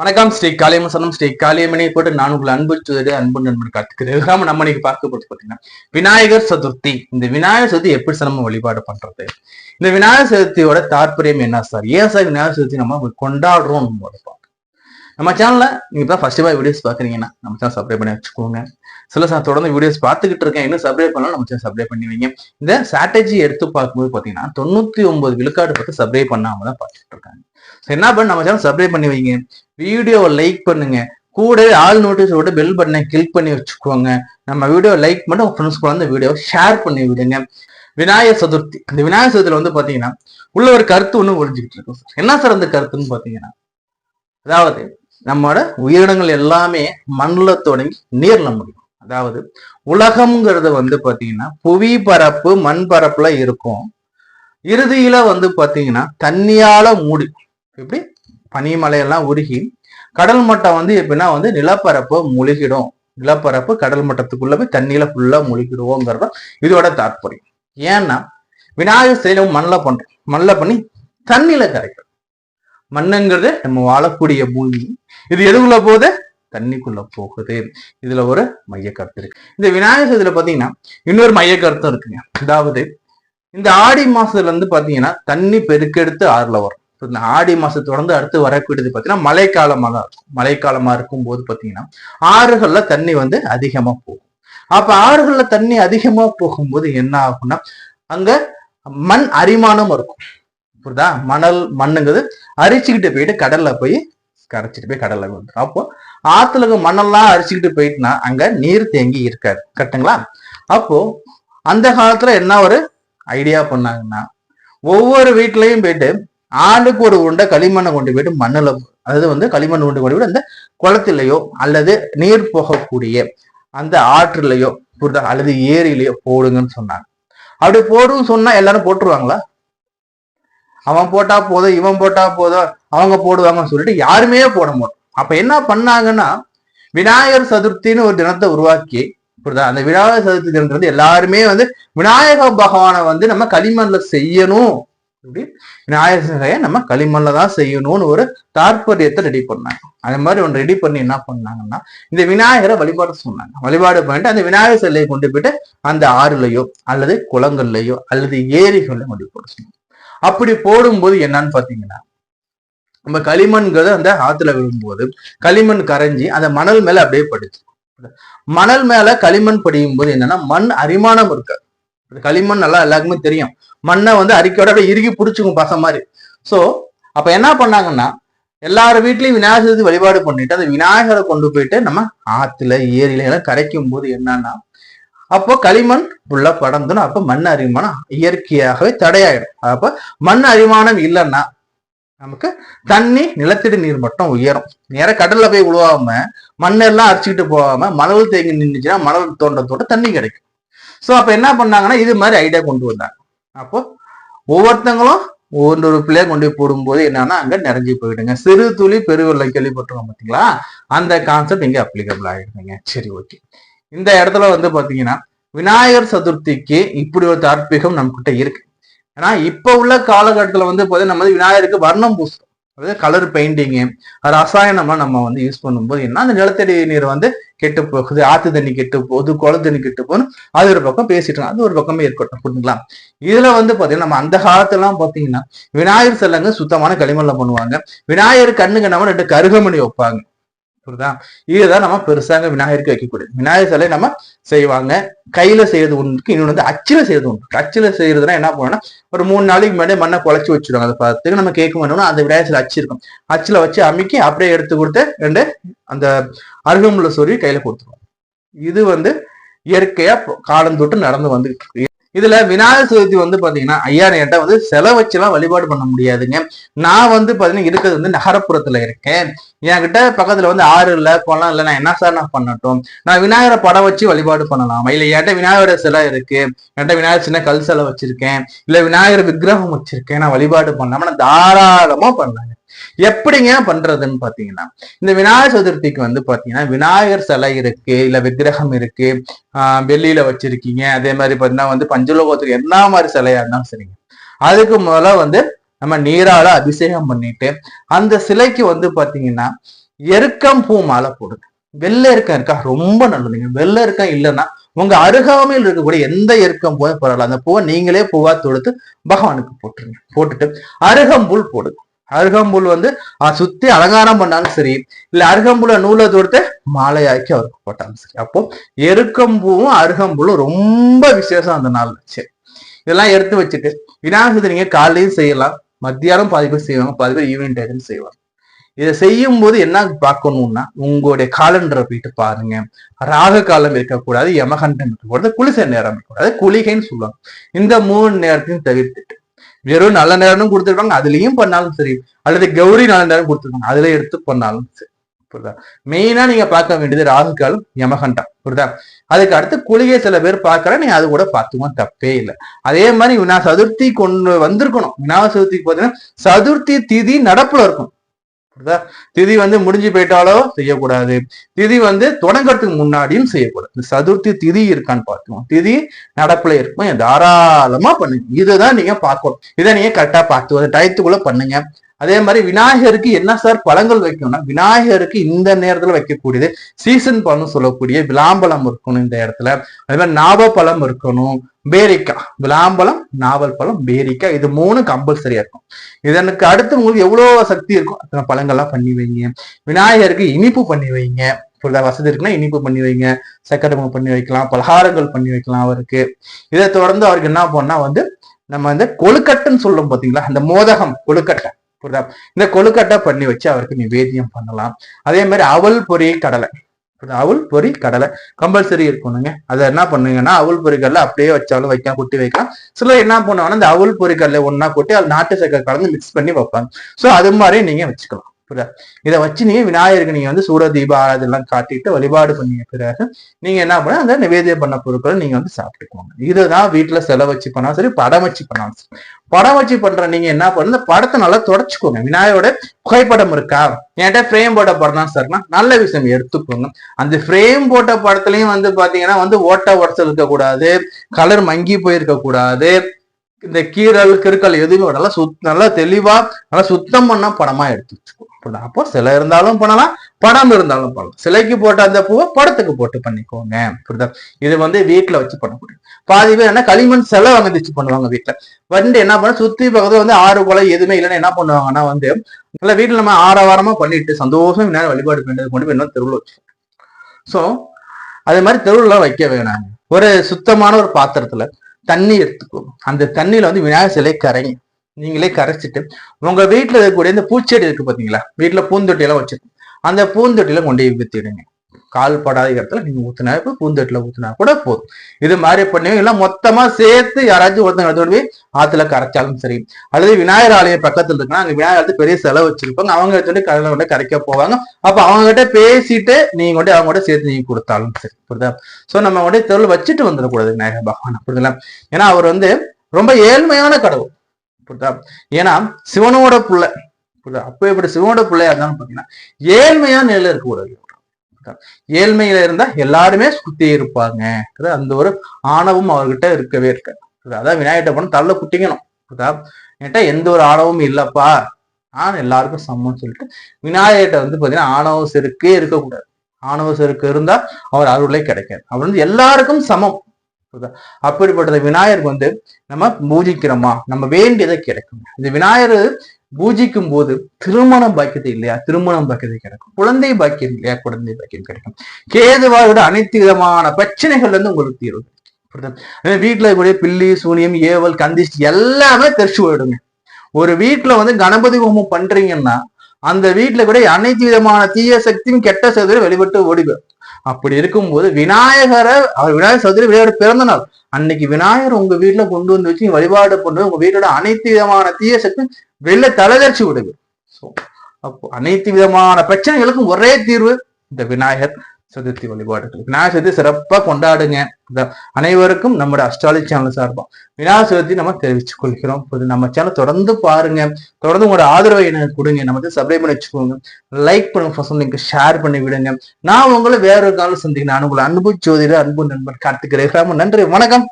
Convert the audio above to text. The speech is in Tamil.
வணக்கம் ஸ்ரீ காளியமசனம் ஸ்ரீ காளியம்மனை போட்டு நான் உங்களை அன்பு சுதடு அன்பு நண்பன் காத்துக்கிறேன். நம்ம இன்னைக்கு பார்க்க போது பாத்தீங்கன்னா விநாயகர் சதுர்த்தி. இந்த விநாயகர் சதுர்த்தி எப்படி சார் நம்ம வழிபாடு பண்றது? இந்த விநாயகர் சதுர்த்தியோட தாற்பயம் என்ன சார்? ஏன் சார் விநாயகர் சதுர்த்தி நம்ம கொண்டாடுறோம் நம்ம நம்ம சேனலில் நீங்கள் இப்போ ஃபர்ஸ்ட் பாய் வீடியோஸ் பார்க்குறீங்கன்னா நம்ம சேனல் சப்ஸ்கிரைப் பண்ணி வச்சுக்கோங்க. சில சார் தொடர்ந்து வீடியோஸ் பார்த்துக்கிட்டு இருக்கேன். இன்னும் சப்ஸ்கிரைப் பண்ணலாம் நம்ம சேனல் சப்ஸ்கிரைப் பண்ணி வைங்க இந்த ஸ்ட்ராட்டஜி எடுத்து பார்க்கும்போது பார்த்தீங்கன்னா தொண்ணூற்றி ஒன்பது விழுக்காடு பத்தி சப்ஸ்கிரைப் பண்ணாமல் தான் பார்த்துட்டு இருக்காங்க. ஸோ என்ன பண்ண நம்ம சேனல் சப்ஸ்கிரைப் பண்ணி வைங்க. வீடியோவை லைக் பண்ணுங்க. கூட ஆல் நோட்டீஸோட பெல் பட்டனை கிளிக் பண்ணி வச்சுக்கோங்க. நம்ம வீடியோ லைக் பண்ணி உங்கள் ஃப்ரெண்ட்ஸ் கூட அந்த வீடியோவை ஷேர் பண்ணி விடுங்க. விநாயகர் சதுர்த்தி. அந்த விநாயகர் சதுர்த்தியில் வந்து பார்த்தீங்கன்னா உள்ள ஒரு கருத்து ஒன்று ஒழிஞ்சிக்கிட்டு இருக்கும். சார் என்ன சார் அந்த கருத்துன்னு பார்த்தீங்கன்னா அதாவது நம்மளோட உயிரினங்கள் எல்லாமே மண்ணில் தொடங்கி நீர்ல முடியும். அதாவது உலகம்ங்கிறது வந்து பார்த்தீங்கன்னா புவி பரப்பு மண் பரப்புல இருக்கும். இறுதியில வந்து பார்த்தீங்கன்னா தண்ணியால மூடி எப்படி பனிமலையெல்லாம் உருகி கடல் மட்டம் வந்து எப்படின்னா வந்து நிலப்பரப்பு முழுகிடும். நிலப்பரப்பு கடல் மட்டத்துக்குள்ள போய் தண்ணியில ஃபுல்லா முழுகிடுவோங்கிறத இதோட தாற்பயம். ஏன்னா விநாயகர் சிலை மண்ணில் பண்றோம் மண்ணில் பண்ணி தண்ணியில கரைக்கிறோம். மண்ணுங்கிறது நம்ம வாழக்கூடிய பூமி. இது எதுக்குள்ள போகுது? தண்ணிக்குள்ள போகுது. இதுல ஒரு மைய கருத்து இருக்கு. இந்த விநாயகர் சதுர்த்தியில பாத்தீங்கன்னா இன்னொரு மைய கருத்தும் இருக்குங்க. அதாவது இந்த ஆடி மாசத்துல இருந்து பாத்தீங்கன்னா தண்ணி பெருக்கெடுத்து ஆறுல வரும். இந்த ஆடி மாசம் தொடர்ந்து அடுத்து வரக்கூடியது பாத்தீங்கன்னா மழைக்காலமா தான் இருக்கும். மழைக்காலமா இருக்கும் போது பாத்தீங்கன்னா ஆறுகள்ல தண்ணி வந்து அதிகமா போகும். அப்ப ஆறுகள்ல தண்ணி அதிகமா போகும்போது என்ன ஆகும்னா அங்க மண் அரிமானம் இருக்கும். புரியுதா? மணல் மண்ணுங்கிறது அரிச்சுக்கிட்டு போயிட்டு கடல்ல போய் கரைச்சிட்டு போய் கடல்ல வந்துடும் அப்போ ஆத்துல மண்ணெல்லாம் அரிச்சுக்கிட்டு போயிட்டுனா அங்க நீர் தேங்கி இருக்காது. கரெக்டுங்களா? அப்போ அந்த காலத்துல என்ன ஒரு ஐடியா பண்ணாங்கன்னா ஒவ்வொரு வீட்லயும் போயிட்டு ஆண்டுக்கு ஒரு உருண்டை களிமண்ணை கொண்டு போயிட்டு மண்ணில் அதாவது வந்து களிமண் உண்டு கொண்டு போயிட்டு அந்த குளத்திலேயோ அல்லது நீர் போகக்கூடிய அந்த ஆற்றுலையோ புரிதா அல்லது ஏரியிலையோ போடுங்கன்னு சொன்னாங்க. அப்படி போடுன்னு சொன்னா எல்லாரும் போட்டுருவாங்களா? அவன் போட்டா போதும் இவன் போட்டா போதும் அவங்க போடுவாங்கன்னு சொல்லிட்டு யாருமே போட மாட்டோம். அப்ப என்ன பண்ணாங்கன்னா விநாயகர் சதுர்த்தின்னு ஒரு தினத்தை உருவாக்கி புரியுதா? அந்த விநாயகர் சதுர்த்தி தினத்தை வந்து எல்லாருமே வந்து விநாயக பகவானை வந்து நம்ம களிமண்ல செய்யணும். அப்படி விநாயகர் சிலையை நம்ம களிமண்ல தான் செய்யணும்னு ஒரு தாற்பயத்தை ரெடி பண்ணாங்க. அந்த மாதிரி ஒன்று ரெடி பண்ணி என்ன பண்ணாங்கன்னா இந்த விநாயகரை வழிபாடு சொன்னாங்க. வழிபாடு பண்ணிட்டு அந்த விநாயகர் சிலையை கொண்டு போயிட்டு அந்த ஆறுலையோ அல்லது குளங்கள்லையோ அல்லது ஏரிகளில் கொண்டு போட சொன்னாங்க. அப்படி போடும்போது என்னன்னு பாத்தீங்கன்னா நம்ம களிமண்ங்கிறது அந்த ஆத்துல விழும்போது களிமண் கரைஞ்சி அந்த மணல் மேல அப்படியே படிச்சு மணல் மேல களிமண் படியும் போது என்னன்னா மண் அரிமானம் இருக்காது களிமண் நல்லா எல்லாருக்குமே தெரியும். மண்ணை வந்து அரிக்கையோட அப்படியே இறுகி பிடிச்சிக்கும் பச மாதிரி. சோ அப்ப என்ன பண்ணாங்கன்னா எல்லார் வீட்லயும் விநாயகர் சதுர்த்தி வழிபாடு பண்ணிட்டு அந்த விநாயகரை கொண்டு போயிட்டு நம்ம ஆத்துல ஏரியில எல்லாம் கரைக்கும் போது என்னன்னா அப்போ களிமண் உள்ள படர்ந்துனா அப்ப மண் அரிமானம் இயற்கையாகவே தடையாயிடும். அப்ப மண் அரிமானம் இல்லைன்னா நமக்கு தண்ணி நிலத்தடி நீர் மட்டும் உயரும். நேர கடல்ல போய் உழுவாம மண்ணெல்லாம் அரிச்சுக்கிட்டு போகாம மணல் தேங்கி நின்றுச்சுன்னா மணல் தோண்ட தோண்ட தண்ணி கிடைக்கும். சோ அப்ப என்ன பண்ணாங்கன்னா இது மாதிரி ஐடியா கொண்டு வந்தாங்க. அப்போ ஒவ்வொருத்தங்களும் ஒவ்வொரு பிள்ளைய கொண்டு போய் போடும்போது என்னன்னா அங்க நிறைஞ்சு போயிடுங்க. சிறு துளி பெருவெள்ளம் கேள்விப்பட்டிருக்கோம் பாத்தீங்களா? அந்த கான்செப்ட் இங்க அப்ளிகபிள் ஆயிடுதுங்க. சரி ஓகே இந்த இடத்துல வந்து பாத்தீங்கன்னா விநாயகர் சதுர்த்திக்கு இப்படி ஒரு தாற்பீகம் நம்மகிட்ட இருக்கு. ஏன்னா இப்ப உள்ள காலகட்டத்துல வந்து பாத்தீங்கன்னா நம்ம வந்து விநாயகருக்கு வர்ணம் பூசம் அதாவது கலர் பெயிண்டிங்கு ரசாயனம்லாம் நம்ம வந்து யூஸ் பண்ணும்போது என்ன அந்த நிலத்தடி நீர் வந்து கெட்டு போகுது ஆத்து தண்ணி கெட்டு போகுது குள தண்ணி கெட்டு போகணும் அது ஒரு பக்கம் பேசிட்டு அது ஒரு பக்கமே இருக்கட்டும் புரிஞ்சுங்களா இதுல வந்து பாத்தீங்கன்னா நம்ம அந்த காலத்துலாம் பாத்தீங்கன்னா விநாயகர் செல்லங்க சுத்தமான களிமண்ல பண்ணுவாங்க. விநாயகர் கண்ணுக்கு நம்ம ரெண்டு கருகமணி வைப்பாங்க. புரியுதா இதுதான் நம்ம பெருசாக விநாயகருக்கு வைக்கக்கூடியது விநாயகர் சிலை நம்ம செய்வாங்க. கையில செய்யறது ஒன்று இன்னொன்று வந்து அச்சில செய்யறது ஒன்று அச்சில செய்யறதுனா என்ன பண்ணுவோம்னா ஒரு மூணு நாளைக்கு முன்னாடி மண்ணை குழச்சி வச்சிருவாங்க. அதை பார்த்துக்கு நம்ம கேட்க மாட்டோம்னா அந்த விநாயகர் சிலை அச்சு இருக்கும். அச்சுல வச்சு அமைக்கி அப்படியே எடுத்து கொடுத்து ரெண்டு அந்த அருகம்புள்ள சொல்லி கையில கொடுத்துருவோம் இது வந்து இயற்கையா காலம் தொட்டு நடந்து வந்துகிட்டு இருக்கு. இதுல விநாயகர் சதுர்த்தி வந்து பாத்தீங்கன்னா ஐயா என்கிட்ட வந்து செலவு வச்சுலாம் வழிபாடு பண்ண முடியாதுங்க. நான் வந்து பாத்தீங்கன்னா இருக்கிறது வந்து நகரப்புறத்துல இருக்கேன். என்கிட்ட பக்கத்துல வந்து ஆறு இல்ல குளம் இல்ல நான் என்ன சார் நான் பண்ணட்டும்? நான் விநாயகரை படம் வச்சு வழிபாடு பண்ணலாம்? இல்ல என்கிட்ட விநாயகரோட சிலை இருக்கு. என்கிட்ட விநாயகர் சின்ன கல் சிலை வச்சிருக்கேன். இல்ல விநாயகர் விக்கிரகம் வச்சிருக்கேன். நான் வழிபாடு பண்ணலாமா? நான் தாராளமா பண்ணாங்க எப்படிங்க பண்றதுன்னு பாத்தீங்கன்னா இந்த விநாயகர் சதுர்த்திக்கு வந்து பாத்தீங்கன்னா விநாயகர் சிலை இருக்கு இல்ல விக்கிரகம் இருக்கு ஆஹ் வெளியில வச்சிருக்கீங்க. அதே மாதிரி பாத்தீங்கன்னா வந்து பஞ்சலோகத்துக்கு என்ன மாதிரி சிலையா இருந்தாலும் சரிங்க. அதுக்கு முதல்ல வந்து நம்ம நீரால அபிஷேகம் பண்ணிட்டு அந்த சிலைக்கு வந்து பாத்தீங்கன்னா எருக்கம் பூ மாலை போடுங்க. வெள்ளை எருக்கம் இருக்கா? ரொம்ப நல்லதுங்க. வெள்ளை எருக்கம் இல்லைன்னா உங்க அருகாமையில் இருக்கக்கூடிய எந்த எருக்கம் பூவை பரவாயில்ல அந்த பூவை நீங்களே பூவா தொடுத்து பகவானுக்கு போட்டுருங்க. போட்டுட்டு அருகம்புல் போடுங்க. அருகம்புல் வந்து சுத்தி அலங்காரம் பண்ணாலும் சரி இல்ல அருகம்புல நூலை தொடுத்து மாலையாக்கி அவருக்கு போட்டாலும் சரி. அப்போ எருக்கம்பூவும் அருகம்புலும் ரொம்ப விசேஷம் அந்த நாள் சரி இதெல்லாம் எடுத்து வச்சுட்டு விநாயகர் சதுர்த்தி நீங்க காலையும் செய்யலாம் மத்தியானம் பாதி பேர் செய்வாங்க பாதி பேர் ஈவினிங் டைம் செய்வாங்க. இதை செய்யும் போது என்ன பார்க்கணும்னா உங்களுடைய காலண்டரை போயிட்டு பாருங்க. ராக காலம் இருக்கக்கூடாது யமகண்டம் இருக்கக்கூடாது குளிசை நேரம் இருக்கக்கூடாது குளிகைன்னு சொல்லுவாங்க. இந்த மூணு நேரத்தையும் தவிர்த்துட்டு வெறும் நல்ல நேரமும் கொடுத்துருப்பாங்க அதுலயும் பண்ணாலும் சரி. அல்லது கௌரி நல்ல நேரம் கொடுத்துருப்பாங்க அதுல எடுத்து பண்ணாலும் சரி. புரியுதா? மெயினா நீங்க பார்க்க வேண்டியது ராகுகாலம் யமகண்டம். புரியுதா? அதுக்கு அடுத்து குளிகை சில பேர் பாக்குற நீ அது கூட பார்த்துக்குவோம் தப்பே இல்லை. அதே மாதிரி வினா சதுர்த்தி கொண்டு வந்திருக்கணும். வினா சதுர்த்திக்கு பார்த்தீங்கன்னா சதுர்த்தி திதி நடப்புல இருக்கும். திதி வந்து முடிஞ்சு போயிட்டாலோ செய்யக்கூடாது. திதி வந்து தொடங்கறதுக்கு முன்னாடியும் செய்யக்கூடாது. சதுர்த்தி திதி இருக்கான்னு பார்க்கணும் திதி நடப்புல இருக்கும். தாராளமா பண்ணுங்க. இதுதான் நீங்க பார்க்கணும். இதை நீங்க கரெக்டா பார்த்து டயத்துக்குள்ள பண்ணுங்க. அதே மாதிரி விநாயகருக்கு என்ன சார் பழங்கள் வைக்கணும்னா விநாயகருக்கு இந்த நேரத்துல வைக்கக்கூடியது சீசன் பழம் சொல்லக்கூடிய விளாம்பழம் இருக்கணும் இந்த இடத்துல. அதே மாதிரி நாவப்பழம் இருக்கணும் பேரிக்காய். விளாம்பழம் நாவல் பழம் பேரிக்காய் இது மூணு கம்பல்சரியா இருக்கும் இதனுக்கு அடுத்து உங்களுக்கு எவ்வளவு சக்தி இருக்கும் அத்தனை பழங்கள்லாம் பண்ணி வைங்க. விநாயகருக்கு இனிப்பு பண்ணி வைங்க. புரியுதா வசதி இருக்குன்னா இனிப்பு பண்ணி வைங்க. சக்கரை பொங்கல் பண்ணி வைக்கலாம். பலகாரங்கள் பண்ணி வைக்கலாம் அவருக்கு. இதை தொடர்ந்து அவருக்கு என்ன பண்ணா வந்து நம்ம வந்து கொழுக்கட்டைன்னு சொல்லும் பாத்தீங்களா? அந்த மோதகம் கொழுக்கட்டை. புரியுதா இந்த கொழுக்கட்டை பண்ணி வச்சு அவருக்கு நிவேதியம் பண்ணலாம். அதே மாதிரி அவல் பொறி கடலை. அவள் அவல் கடலை. கம்பல்சரி இருக்கணுங்க. அதை என்ன பண்ணுங்கன்னா அவல் பொரி கடலை அப்படியே வச்சாலும் வைக்கலாம் கொட்டி வைக்கலாம். சிலர் என்ன பண்ணுவாங்கன்னா இந்த அவல் பொறி கடலை ஒன்னா கொட்டி அது நாட்டு சக்கரை கலந்து மிக்ஸ் பண்ணி வைப்பாங்க. ஸோ அது மாதிரி நீங்க வச்சுக்கலாம். புரியுதா இதை வச்சு நீங்க விநாயகருக்கு நீங்க வந்து சூர தீப அதெல்லாம் காட்டிட்டு வழிபாடு பண்ணிய பிறகு நீங்க என்ன பண்ண அந்த நிவேதியம் பண்ண பொருட்களை நீங்க வந்து சாப்பிட்டுக்கோங்க. இதுதான் வீட்டுல செலவு வச்சு பண்ணாலும் சரி படம் வச்சு பண்ணாலும் சரி. படம் வச்சு பண்ற நீங்க என்ன பண்ண இந்த படத்தை நல்லா தொடச்சுக்கோங்க. விநாயகரோட புகைப்படம் இருக்கா? என்கிட்ட ஃப்ரேம் போட்ட படம் தான் சார்னா நல்ல விஷயம் எடுத்துக்கோங்க. அந்த ஃப்ரேம் போட்ட படத்துலயும் வந்து பாத்தீங்கன்னா வந்து ஓட்ட உடச்சல் இருக்கக்கூடாது. கலர் மங்கி போயிருக்க கூடாது இந்த கீரல் கிறுக்கல் எதுவுமே நல்லா சுத் நல்லா தெளிவா நல்லா சுத்தம் பண்ண படமா எடுத்து வச்சுக்கோ அப்போ சிலை இருந்தாலும் பண்ணலாம் படம் இருந்தாலும் பண்ணலாம். சிலைக்கு போட்ட அந்த பூவை படத்துக்கு போட்டு பண்ணிக்கோங்க. புரியுதா? இது வந்து வீட்டுல வச்சு பண்ணக்கூடிய. பாதி பேர் என்ன களிமண் சிலை வாங்கி வச்சு பண்ணுவாங்க வீட்டுல வந்து என்ன பண்ண சுத்தி பக்கத்துல வந்து ஆறு குலை எதுவுமே இல்லைன்னா என்ன பண்ணுவாங்கன்னா வந்து நல்லா வீட்டுல நம்ம ஆரவாரமா பண்ணிட்டு சந்தோஷம் விநாயகர் வழிபாடு பண்ணது கொண்டு போய் என்ன தெருவில் வச்சு. சோ அதே மாதிரி தெருவுலாம் வைக்க வேணாங்க. ஒரு சுத்தமான ஒரு பாத்திரத்துல தண்ணி எடுத்துக்கணும் அந்த தண்ணியில வந்து விநாயகர் சிலை கரைங்க. நீங்களே கரைச்சிட்டு உங்க வீட்டுல இருக்கக்கூடிய இந்த பூச்செடி இருக்கு பாத்தீங்களா? வீட்டுல பூந்தொட்டி எல்லாம் வச்சிருக்கோம். அந்த பூந்தொட்டியில கொண்டு போய் வித்திடுங்க. கால் படாத இடத்துல நீங்க ஊத்துனா இப்ப பூந்தட்டில் ஊத்துனா கூட போதும். இது மாதிரி பண்ணுவீங்க எல்லாம் மொத்தமா சேர்த்து யாராச்சும் ஒருத்தங்க எடுத்து போய் ஆத்துல கரைச்சாலும் சரி அல்லது விநாயகர் ஆலயம் பக்கத்துல இருக்குன்னா அங்க விநாயகர் பெரிய செலவு வச்சிருப்பாங்க. அவங்க எடுத்துட்டு கடலை கொண்டு கரைக்க போவாங்க. அப்ப அவங்க கிட்ட பேசிட்டு நீங்க கொண்டு அவங்க கூட சேர்த்து நீங்க கொடுத்தாலும் சரி புரியுதா? சோ நம்ம கொண்டு தெருவில் வச்சுட்டு வந்துடக்கூடாது விநாயகர் பகவான் புரியுதுல ஏன்னா அவர் வந்து ரொம்ப ஏழ்மையான கடவுள் புரியுதா? ஏன்னா சிவனோட புள்ள புரியுதா? அப்ப இப்படி சிவனோட பிள்ளையா இருந்தாலும் பாத்தீங்கன்னா ஏழ்மையான நிலையில இருக்கக்கூடாது. ஏழ்மையில இருந்தா எல்லாருமே சுத்தி இருப்பாங்க. அந்த ஒரு ஆணவம் அவர்கிட்ட இருக்கவே இருக்க அதான் விநாயகர்கிட்ட போனா தள்ள குட்டிக்கணும் என்கிட்ட எந்த ஒரு ஆணவமும் இல்லப்பா. நான் எல்லாருக்கும் சமம்னு சொல்லிட்டு விநாயகர்கிட்ட வந்து பாத்தீங்கன்னா ஆணவ செருக்கே இருக்கக்கூடாது. ஆணவ செருக்கு இருந்தா அவர் அருளே கிடைக்காது. அவர் வந்து எல்லாருக்கும் சமம். அப்படிப்பட்ட விநாயகருக்கு வந்து நம்ம பூஜிக்கிறோமா? நம்ம வேண்டியதை கிடைக்கும்? இந்த விநாயகர் பூஜிக்கும் போது திருமண பாக்கியத்தை இல்லையா? திருமணம் பாக்கியத்தை கிடைக்கும். குழந்தை பாக்கியம் இல்லையா? குழந்தை பாக்கியம் கிடைக்கும். கேதுவாயோட அனைத்து விதமான பிரச்சனைகள்ல இருந்து உங்களுக்கு தீர்வு கிடைக்கும். வீட்டுல இருக்கக்கூடிய பில்லி சூனியம் ஏவல் கந்திஷ்டி எல்லாமே தெரிச்சு போயிடுங்க. ஒரு வீட்டுல வந்து கணபதி ஹோமம் பண்றீங்கன்னா அந்த வீட்டுல கூட அனைத்து விதமான தீய சக்தியும் கெட்ட சதுரம் வெளிப்பட்டு ஓடி அப்படி இருக்கும்போது விநாயகரை அவர் விநாயகர் சதுர விளையாட பிறந்த நாள். அன்னைக்கு விநாயகர் உங்க வீட்டுல கொண்டு வந்து வச்சு வழிபாடு பண்ணி உங்க வீட்டோட அனைத்து விதமான தீய சக்தி வெளில தலைதர்ச்சி விடுது. அப்போ அனைத்து விதமான பிரச்சனைகளுக்கும் ஒரே தீர்வு இந்த விநாயகர். சதுர்த்தி வழிபாடுகளுக்கு. விநாயகர் சதுர்த்தி சிறப்பாக கொண்டாடுங்க. இந்த அனைவருக்கும் நம்முடைய அஸ்ட்ராலஜி சேனல் சார்பாக விநாயகர் சதுர்த்தி நம்ம தெரிவித்துக் கொள்கிறோம். நம்ம சேனல் தொடர்ந்து பாருங்க. தொடர்ந்து உங்களோட ஆதரவை எனக்கு கொடுங்க. நம்ம வந்து சப்ஸ்கிரைப் பண்ணி வச்சுக்கோங்க. லைக் பண்ணுங்க ஃபர்ஸ்ட் லிங்க் ஷேர் பண்ணி விடுங்க. நான் உங்களை வேறொரு காலம் சந்திக்கிறேன். நான் உங்களை அன்பு ஜோதிட அன்பு நண்பர் கார்த்திக் நன்றி. வணக்கம்.